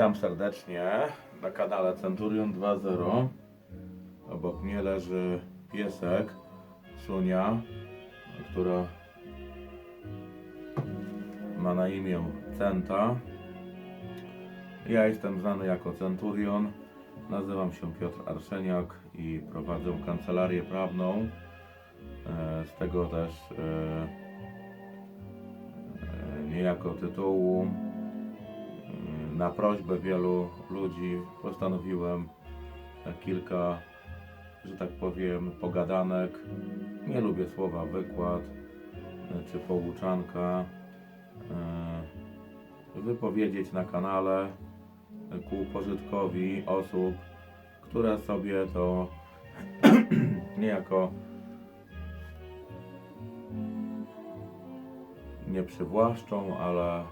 Witam serdecznie na kanale Centurion 2.0. Obok mnie leży piesek, Sunia, która ma na imię Centa. Ja jestem znany jako Centurion. Nazywam się Piotr Arszeniak i prowadzę kancelarię prawną. E, Z tego też e, e, niejako tytułu na prośbę wielu ludzi postanowiłem kilka, że tak powiem, pogadanek. Nie lubię słowa wykład e, czy pouczanka. e, Wypowiedzieć na kanale ku pożytkowi osób, które sobie to niejako nie przywłaszczą, ale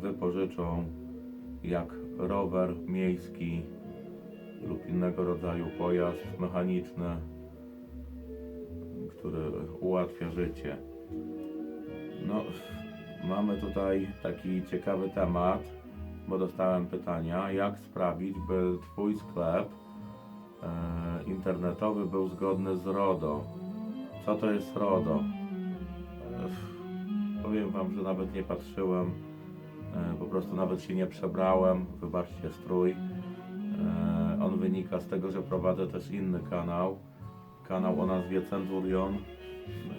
wypożyczą jak rower miejski lub innego rodzaju pojazd mechaniczny, który ułatwia życie. No, mamy tutaj taki ciekawy temat, bo dostałem pytania, jak sprawić, by Twój sklep e, internetowy był zgodny z RODO. Co to jest RODO? E, powiem Wam, że nawet nie patrzyłem Po prostu nawet się nie przebrałem, wybaczcie strój. E, On wynika z tego, że prowadzę też inny kanał. Kanał o nazwie Centurion.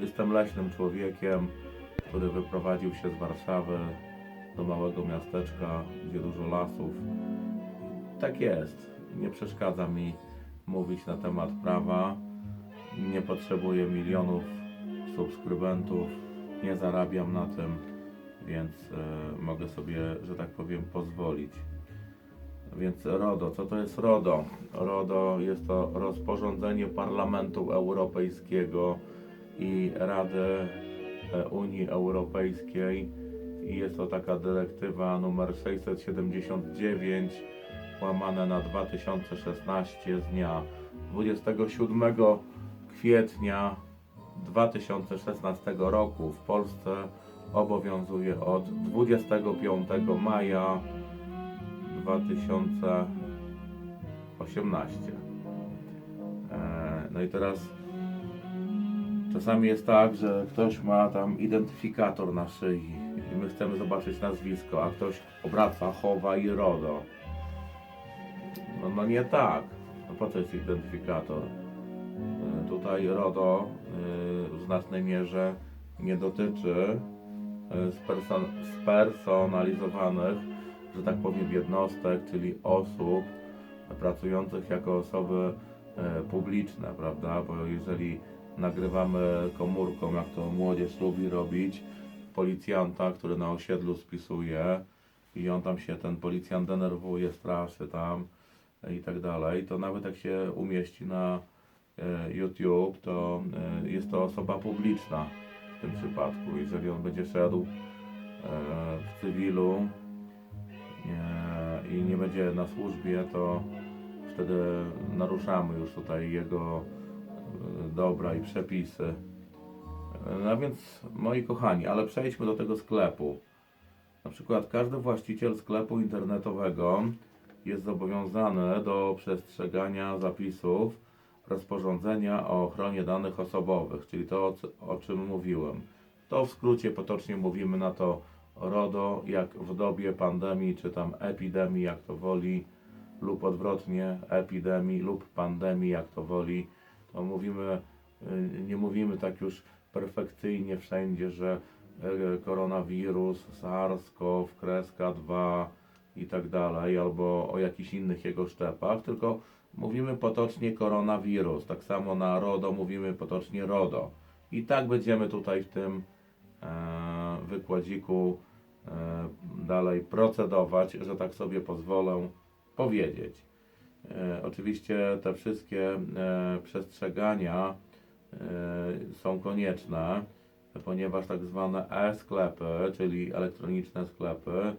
Jestem leśnym człowiekiem, który wyprowadził się z Warszawy do małego miasteczka, gdzie dużo lasów. Tak jest. Nie przeszkadza mi mówić na temat prawa. Nie potrzebuję milionów subskrybentów. Nie zarabiam na tym więc e, mogę sobie, że tak powiem, pozwolić. Więc RODO, co to jest RODO? RODO jest to rozporządzenie Parlamentu Europejskiego i Rady e, Unii Europejskiej i jest to taka dyrektywa numer 679 łamane na 2016 z dnia 27 kwietnia 2016 roku w Polsce obowiązuje od 25 maja 2018. E, No i teraz czasami jest tak, że ktoś ma tam identyfikator na szyi i my chcemy zobaczyć nazwisko, a ktoś obraca, chowa i RODO. No, no nie tak. No po co jest identyfikator? E, Tutaj RODO e, w znacznej mierze nie dotyczy sperson- spersonalizowanych, że tak powiem, jednostek, czyli osób pracujących jako osoby e, publiczne, prawda? Bo jeżeli nagrywamy komórką, jak to młodzież lubi robić, policjanta, który na osiedlu spisuje i on tam się, ten policjant denerwuje, straszy tam e, i tak dalej, to nawet jak się umieści na e, YouTube, to e, jest to osoba publiczna w tym przypadku. Jeżeli on będzie szedł e, w cywilu i nie będzie na służbie, to wtedy naruszamy już tutaj jego e, dobra i przepisy. No więc, moi kochani, ale przejdźmy do tego sklepu. Na przykład każdy właściciel sklepu internetowego jest zobowiązany do przestrzegania zapisów rozporządzenia o ochronie danych osobowych, czyli to, o, czym mówiłem. To w skrócie potocznie mówimy na to RODO, jak w dobie pandemii, czy tam epidemii, jak to woli, lub odwrotnie, epidemii lub pandemii, jak to woli. To mówimy, y, nie mówimy tak już perfekcyjnie wszędzie, że y, koronawirus, SARS-CoV, kreska 2 i tak dalej, albo o jakichś innych jego szczepach, tylko mówimy potocznie koronawirus. Tak samo na RODO mówimy potocznie RODO. I tak będziemy tutaj w tym e, wykładziku e, dalej procedować, że tak sobie pozwolę powiedzieć. E, oczywiście te wszystkie e, przestrzegania e, są konieczne, ponieważ tak zwane e-sklepy, czyli elektroniczne sklepy,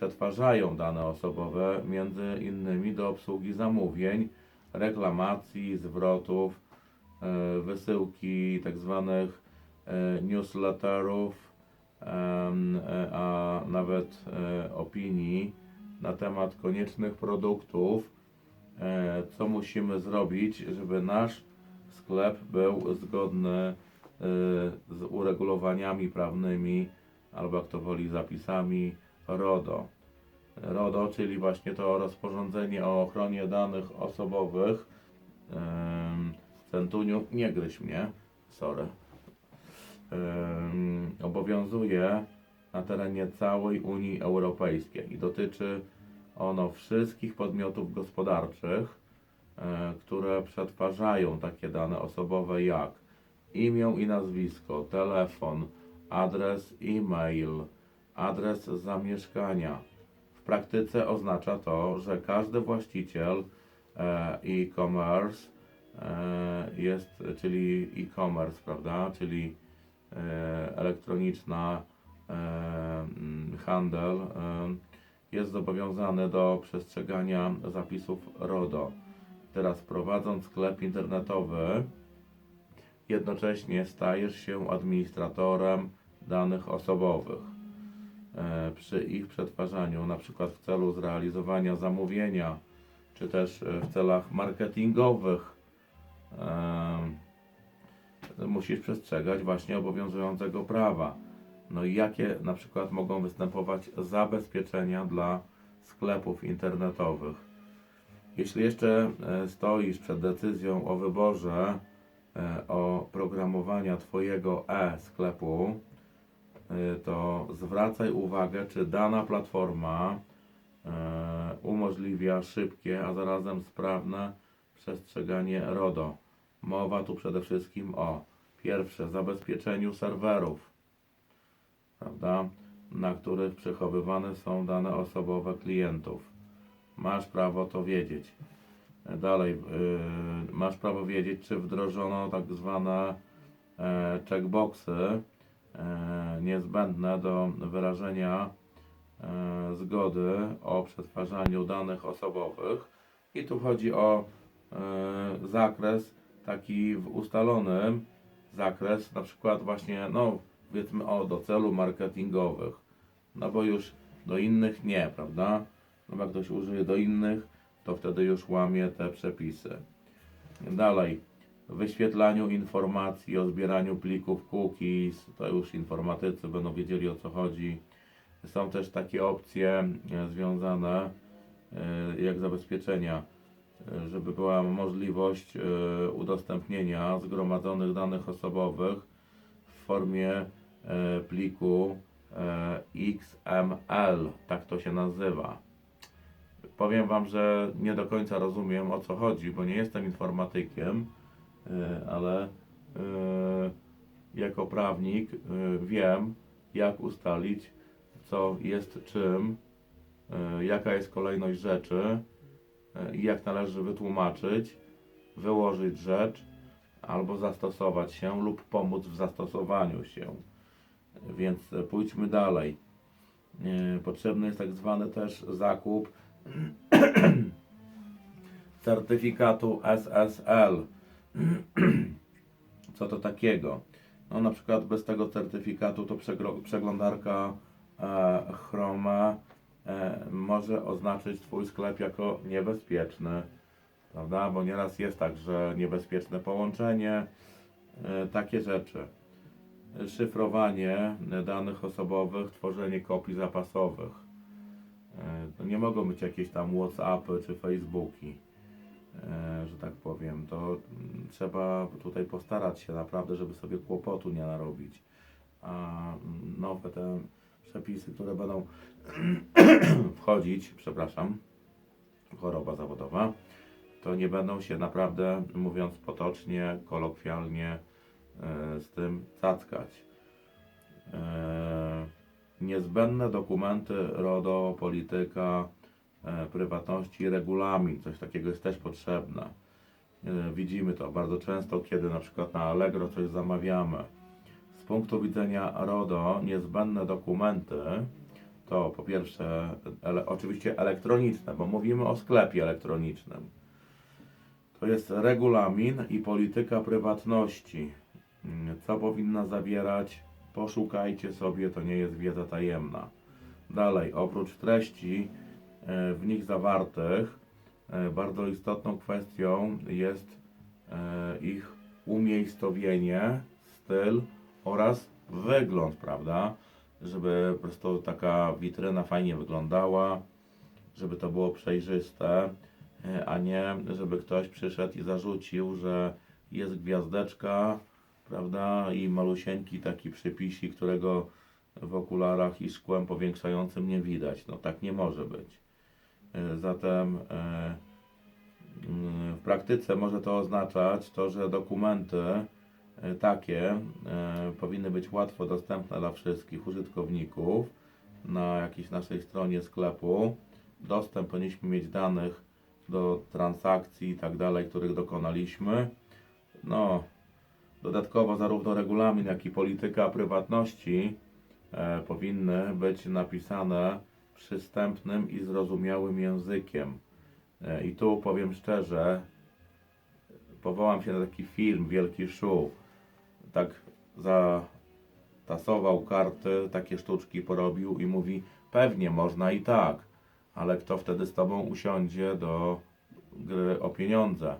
przetwarzają dane osobowe między innymi do obsługi zamówień, reklamacji, zwrotów, e, wysyłki tak zwanych e, newsletterów, e, a nawet opinii na temat koniecznych produktów, co musimy zrobić, żeby nasz sklep był zgodny z uregulowaniami prawnymi, albo jak to woli zapisami RODO. RODO, czyli właśnie to rozporządzenie o ochronie danych osobowych. Centuniu, nie gryź mnie, sorry. Obowiązuje na terenie całej Unii Europejskiej i dotyczy ono wszystkich podmiotów gospodarczych, e, które przetwarzają takie dane osobowe jak imię i nazwisko, telefon, adres e-mail, adres zamieszkania. W praktyce oznacza to, że każdy właściciel e, e-commerce e, jest, czyli e-commerce, prawda, czyli e, elektroniczna handel jest zobowiązany do przestrzegania zapisów RODO. Teraz prowadząc sklep internetowy, jednocześnie stajesz się administratorem danych osobowych. E, Przy ich przetwarzaniu, na przykład w celu zrealizowania zamówienia, czy też e, w celach marketingowych, e, musisz przestrzegać właśnie obowiązującego prawa. No i jakie na przykład mogą występować zabezpieczenia dla sklepów internetowych? Jeśli jeszcze stoisz przed decyzją o wyborze e, oprogramowania Twojego e-sklepu, to zwracaj uwagę, czy dana platforma e, umożliwia szybkie, a zarazem sprawne przestrzeganie RODO. Mowa tu przede wszystkim o pierwsze zabezpieczeniu serwerów, prawda, na których przechowywane są dane osobowe klientów. Masz prawo to wiedzieć. E, Dalej, yy, masz prawo wiedzieć, czy wdrożono tak zwane e, checkboxy e, niezbędne do wyrażenia e, zgody o przetwarzaniu danych osobowych. I tu chodzi o e, zakres taki w ustalonym zakres, na przykład właśnie, no powiedzmy o do celu marketingowych, no bo już do innych nie, prawda? No jak ktoś użyje do innych, to wtedy już łamie te przepisy. Dalej, wyświetlaniu informacji o zbieraniu plików cookies, to już informatycy będą wiedzieli o co chodzi. Są też takie opcje e, związane e, jak zabezpieczenia, e, żeby była możliwość udostępnienia zgromadzonych danych osobowych w formie pliku XML, tak to się nazywa. Powiem Wam, że nie do końca rozumiem o co chodzi, bo nie jestem informatykiem, ale e, jako prawnik e, wiem, jak ustalić, co jest czym, e, jaka jest kolejność rzeczy e, i jak należy wytłumaczyć, wyłożyć rzecz albo zastosować się lub pomóc w zastosowaniu się. Więc e, pójdźmy dalej. E, Potrzebny jest tak zwany też zakup certyfikatu SSL. Co to takiego? No na przykład bez tego certyfikatu to przeglądarka e, Chrome e, może oznaczyć Twój sklep jako niebezpieczny, prawda? Bo nieraz jest tak, że niebezpieczne połączenie, e, takie rzeczy. Szyfrowanie danych osobowych, tworzenie kopii zapasowych. E, To nie mogą być jakieś tam Whatsappy czy Facebooki, że tak powiem. To mm, trzeba tutaj postarać się naprawdę, żeby sobie kłopotu nie narobić. A mm, nowe te przepisy, które będą wchodzić, przepraszam, choroba zawodowa, to nie będą się naprawdę, mówiąc potocznie, kolokwialnie, e, z tym cackać. E, niezbędne dokumenty RODO, polityka, e, prywatności, regulamin, coś takiego jest też potrzebne. E, widzimy to bardzo często, kiedy na przykład na Allegro coś zamawiamy. Z punktu widzenia RODO niezbędne dokumenty to po pierwsze ele, oczywiście elektroniczne, bo mówimy o sklepie elektronicznym. To jest regulamin i polityka prywatności. Co powinna zawierać? Poszukajcie sobie, to nie jest wiedza tajemna. Dalej, oprócz treści e, w nich zawartych, e, bardzo istotną kwestią jest e, ich umiejscowienie, styl oraz wygląd, prawda? Żeby po prostu taka witryna fajnie wyglądała, żeby to było przejrzyste, e, a nie żeby ktoś przyszedł i zarzucił, że jest gwiazdeczka, prawda, i malusieńki taki przypisik, którego w okularach i szkłem powiększającym nie widać. No tak nie może być. E, Zatem e, mm, w praktyce może to oznaczać to, że dokumenty e, takie powinny być łatwo dostępne dla wszystkich użytkowników na jakiejś naszej stronie sklepu. Dostęp powinniśmy mieć danych do transakcji i tak dalej, których dokonaliśmy. No, dodatkowo zarówno regulamin, jak i polityka prywatności powinny być napisane przystępnym i zrozumiałym językiem. E, I tu powiem szczerze, powołam się na taki film Wielki Szu. Tak zatasował karty, takie sztuczki porobił i mówi: Pewnie można i tak, ale kto wtedy z tobą usiądzie do gry o pieniądze?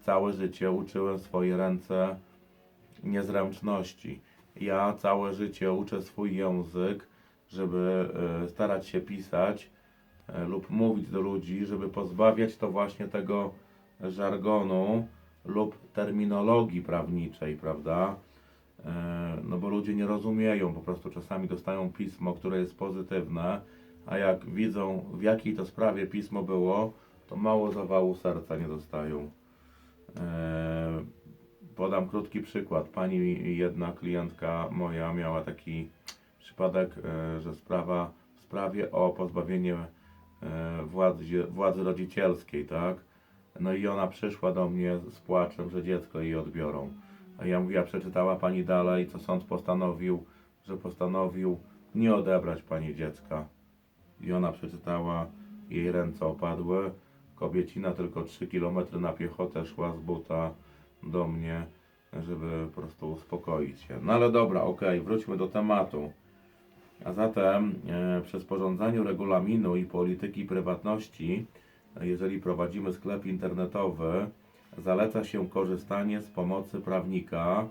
Całe życie uczyłem swoje ręce niezręczności. Ja całe życie uczę swój język, żeby e, starać się pisać e, lub mówić do ludzi, żeby pozbawiać to właśnie tego żargonu lub terminologii prawniczej, prawda? E, No bo ludzie nie rozumieją, po prostu czasami dostają pismo, które jest pozytywne, a jak widzą w jakiej to sprawie pismo było, to mało zawału serca nie dostają. Podam krótki przykład. Pani jedna klientka moja miała taki przypadek, e, że sprawa w sprawie o pozbawienie e, władzy, władzy rodzicielskiej, tak? No i ona przyszła do mnie z płaczem, że dziecko jej odbiorą. A ja mówię, a przeczytała pani dalej, co sąd postanowił, że postanowił nie odebrać pani dziecka. I ona przeczytała, jej ręce opadły. Kobiecina tylko 3 km na piechotę szła z buta do mnie, żeby po prostu uspokoić się. No ale dobra, okej, wróćmy do tematu. A zatem e, przy sporządzaniu regulaminu i polityki prywatności, e, jeżeli prowadzimy sklep internetowy, zaleca się korzystanie z pomocy prawnika,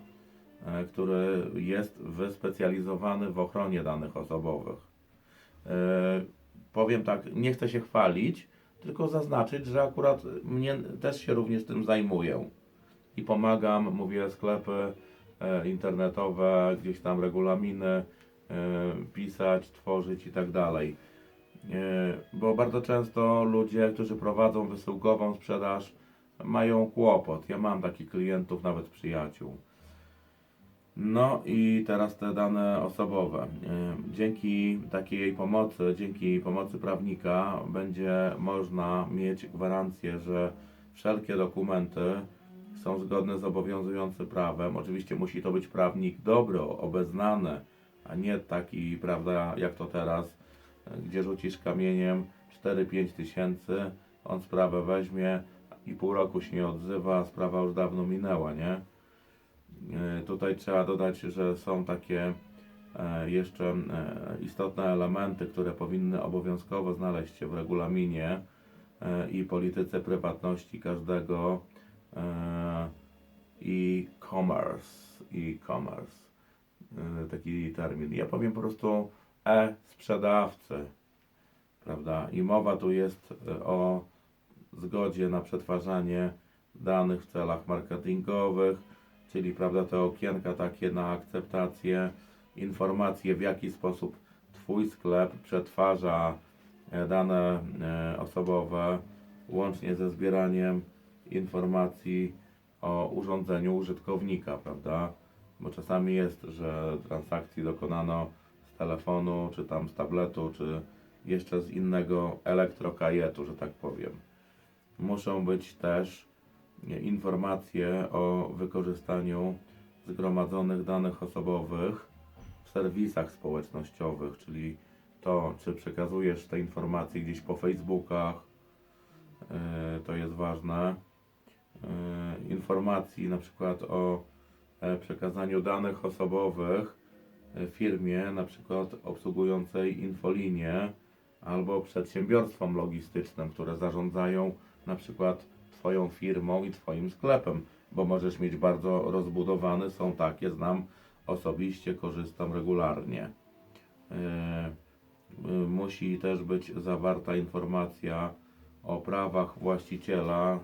e, który jest wyspecjalizowany w ochronie danych osobowych. Powiem tak, nie chcę się chwalić, tylko zaznaczyć, że akurat mnie też się również tym zajmuję i pomagam, mówię, sklepy internetowe, gdzieś tam regulaminy pisać, tworzyć i tak dalej. E, bo bardzo często ludzie, którzy prowadzą wysyłkową sprzedaż, mają kłopot. Ja mam takich klientów, nawet przyjaciół. No i teraz te dane osobowe. E, Dzięki takiej pomocy, dzięki pomocy prawnika będzie można mieć gwarancję, że wszelkie dokumenty są zgodne z obowiązującym prawem. Oczywiście musi to być prawnik dobry, obeznany, a nie taki, prawda, jak to teraz, gdzie rzucisz kamieniem 4-5 tysięcy, on sprawę weźmie i pół roku się nie odzywa, sprawa już dawno minęła, nie? E, Tutaj trzeba dodać, że są takie e, jeszcze e, istotne elementy, które powinny obowiązkowo znaleźć się w regulaminie i polityce prywatności każdego e-commerce, e-commerce, taki termin. Ja powiem po prostu e-sprzedawcy, prawda? I mowa tu jest e, o zgodzie na przetwarzanie danych w celach marketingowych, czyli prawda, te okienka takie na akceptację, informacje w jaki sposób Twój sklep przetwarza e, dane e, osobowe, łącznie ze zbieraniem informacji o urządzeniu użytkownika, prawda? Bo czasami jest, że transakcji dokonano z telefonu, czy tam z tabletu, czy jeszcze z innego elektrokajetu, że tak powiem. Muszą być też informacje o wykorzystaniu zgromadzonych danych osobowych w serwisach społecznościowych, czyli to, czy przekazujesz te informacje gdzieś po Facebookach, yy, to jest ważne. Yy, Informacji na przykład o przekazaniu danych osobowych e, firmie, na przykład obsługującej infolinię, albo przedsiębiorstwom logistycznym, które zarządzają na przykład Twoją firmą i Twoim sklepem, bo możesz mieć bardzo rozbudowany, są takie, znam osobiście, korzystam regularnie. E, musi też być zawarta informacja o prawach właściciela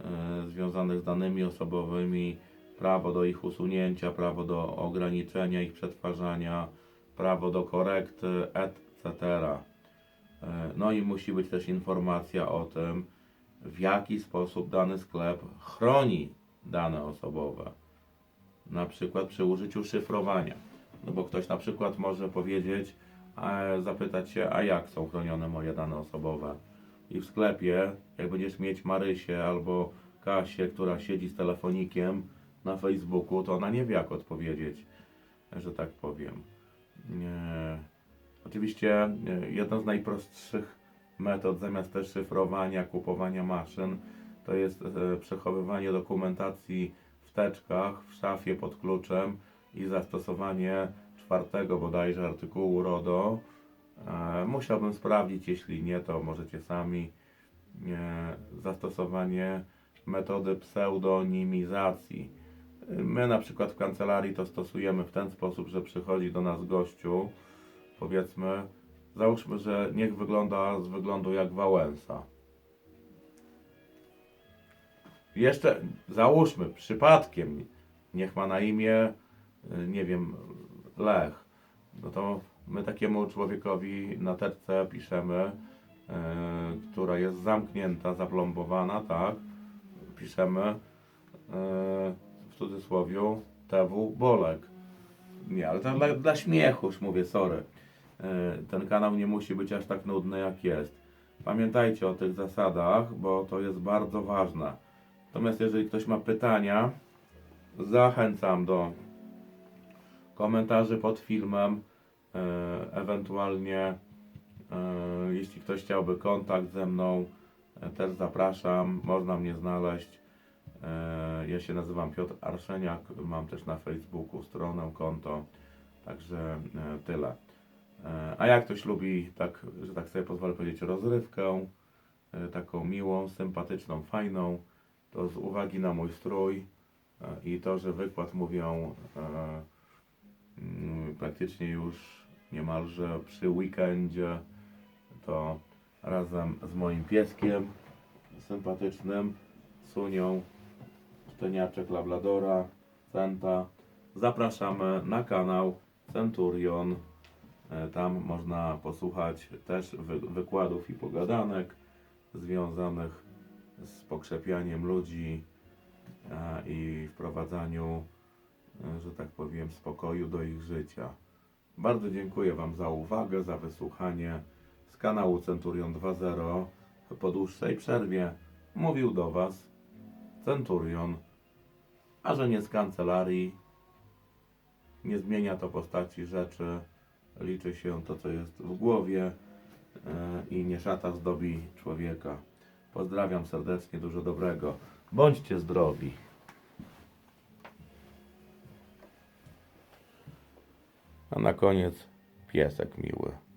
e, związanych z danymi osobowymi, prawo do ich usunięcia, prawo do ograniczenia ich przetwarzania, prawo do korekty, etc. E, No i musi być też informacja o tym, w jaki sposób dany sklep chroni dane osobowe. Na przykład przy użyciu szyfrowania. No bo ktoś na przykład może powiedzieć, a, zapytać się, a jak są chronione moje dane osobowe? I w sklepie, jak będziesz mieć Marysię albo Kasię, która siedzi z telefonikiem na Facebooku, to ona nie wie jak odpowiedzieć, że tak powiem. Oczywiście jedną z najprostszych metod zamiast też szyfrowania, kupowania maszyn, to jest e, przechowywanie dokumentacji w teczkach, w szafie pod kluczem i zastosowanie czwartego bodajże artykułu RODO. E, musiałbym sprawdzić, jeśli nie, to możecie sami. Zastosowanie metody pseudonimizacji. My na przykład w kancelarii to stosujemy w ten sposób, że przychodzi do nas gościu, powiedzmy, załóżmy, że niech wygląda z wyglądu jak Wałęsa. Jeszcze załóżmy, przypadkiem, niech ma na imię, y, nie wiem, Lech. No to my takiemu człowiekowi na teczce piszemy, y, która jest zamknięta, zaplombowana, tak? Piszemy y, w cudzysłowie TW Bolek. Nie, ale to dla, dla śmiechu już mówię, sorry. E, Ten kanał nie musi być aż tak nudny jak jest. Pamiętajcie o tych zasadach, bo to jest bardzo ważne. Natomiast jeżeli ktoś ma pytania, zachęcam do komentarzy pod filmem, e, ewentualnie e, jeśli ktoś chciałby kontakt ze mną, też zapraszam, można mnie znaleźć. E, Ja się nazywam Piotr Arszeniak, mam też na Facebooku stronę, konto, także e, tyle. E, A jak ktoś lubi, tak, że tak sobie pozwolę powiedzieć, rozrywkę, taką miłą, sympatyczną, fajną, to z uwagi na mój strój i to, że wykład mówią mm, praktycznie już niemalże przy weekendzie, to razem z moim pieskiem sympatycznym, Sunią, szczeniaczek Labladora, Centa, zapraszamy na kanał Centurion. E, Tam można posłuchać też wy, wykładów i pogadanek związanych z pokrzepianiem ludzi e, i wprowadzaniu, e, że tak powiem, spokoju do ich życia. Bardzo dziękuję Wam za uwagę, za wysłuchanie z kanału Centurion 2.0. Po dłuższej przerwie mówił do Was Centurion, a że nie z kancelarii, nie zmienia to postaci rzeczy, liczy się to, co jest w głowie e, i nie szata zdobi człowieka. Pozdrawiam serdecznie, dużo dobrego. Bądźcie zdrowi. A na koniec piesek miły.